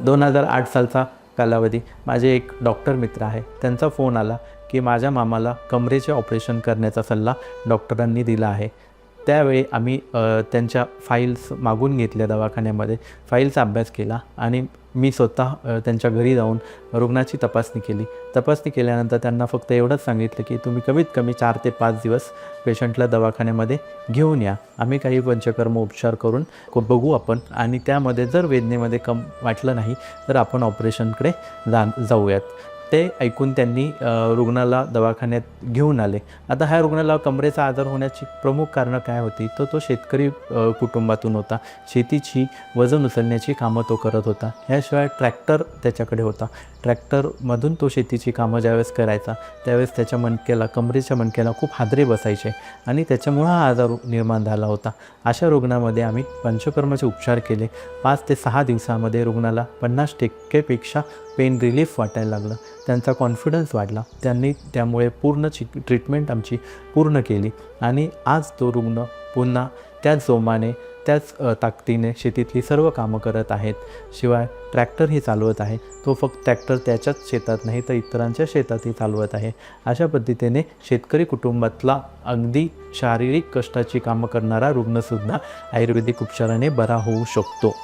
दोन हजार आठ सालचा कालावधी. माझे एक डॉक्टर मित्र आहे. त्यांचा फोन आला की माझ्या मामाला कमरेचे ऑपरेशन करण्याचा सल्ला डॉक्टरांनी दिला आहे. त्यावेळी आम्ही त्यांच्या फाईल्स मागून घेतल्या दवाखान्यामध्ये फाईल्सचा अभ्यास केला आणि मी स्वतः त्यांच्या घरी जाऊन रुग्णाची तपासणी केली. तपासणी केल्यानंतर त्यांना फक्त एवढंच सांगितलं की तुम्ही कमीत कमी चार ते पाच दिवस पेशंटला दवाखान्यामध्ये घेऊन या. आम्ही काही पंचकर्म उपचार करून बघू आपण आणि त्यामध्ये जर वेदनेमध्ये कम वाटलं नाही तर आपण ऑपरेशनकडे जा जाऊयात. ते ऐकून त्यांनी रुग्णाला दवाखान्यात घेऊन आले. आता ह्या रुग्णाला कमरेचा आजार होण्याची प्रमुख कारणं काय होती? तर तो शेतकरी कुटुंबातून होता. शेतीची वजन उचलण्याची कामं तो करत होता. ह्याशिवाय ट्रॅक्टर त्याच्याकडे होता. ट्रॅक्टरमधून तो शेतीची कामं ज्यावेळेस करायचा त्यावेळेस त्याच्या मणक्याला कमरेच्या मणक्याला खूप हादरे बसायचे आणि त्याच्यामुळं हा आजार निर्माण झाला होता. अशा रुग्णामध्ये आम्ही पंचकर्माचे उपचार केले. पाच ते सहा दिवसामध्ये रुग्णाला पन्नास टक्केपेक्षा पेन रिलीफ वाटायला लागलं. त्यांचा कॉन्फिडन्स वाढला. त्यांनी त्यामुळे पूर्ण ची ट्रीटमेंट आमची पूर्ण केली. आणि आज तो रुग्ण पुन्हा त्याच जोमाने त्याच ताकदीने शेतीतली सर्व कामं करत आहेत. शिवाय ट्रॅक्टरही चालवत आहे. तो फक्त ट्रॅक्टर त्याच्याच शेतात नाही तर इतरांच्या शेतातही चालवत आहे. अशा पद्धतीने शेतकरी कुटुंबातला अगदी शारीरिक कष्टाची कामं करणारा रुग्णसुद्धा आयुर्वेदिक उपचाराने बरा होऊ शकतो.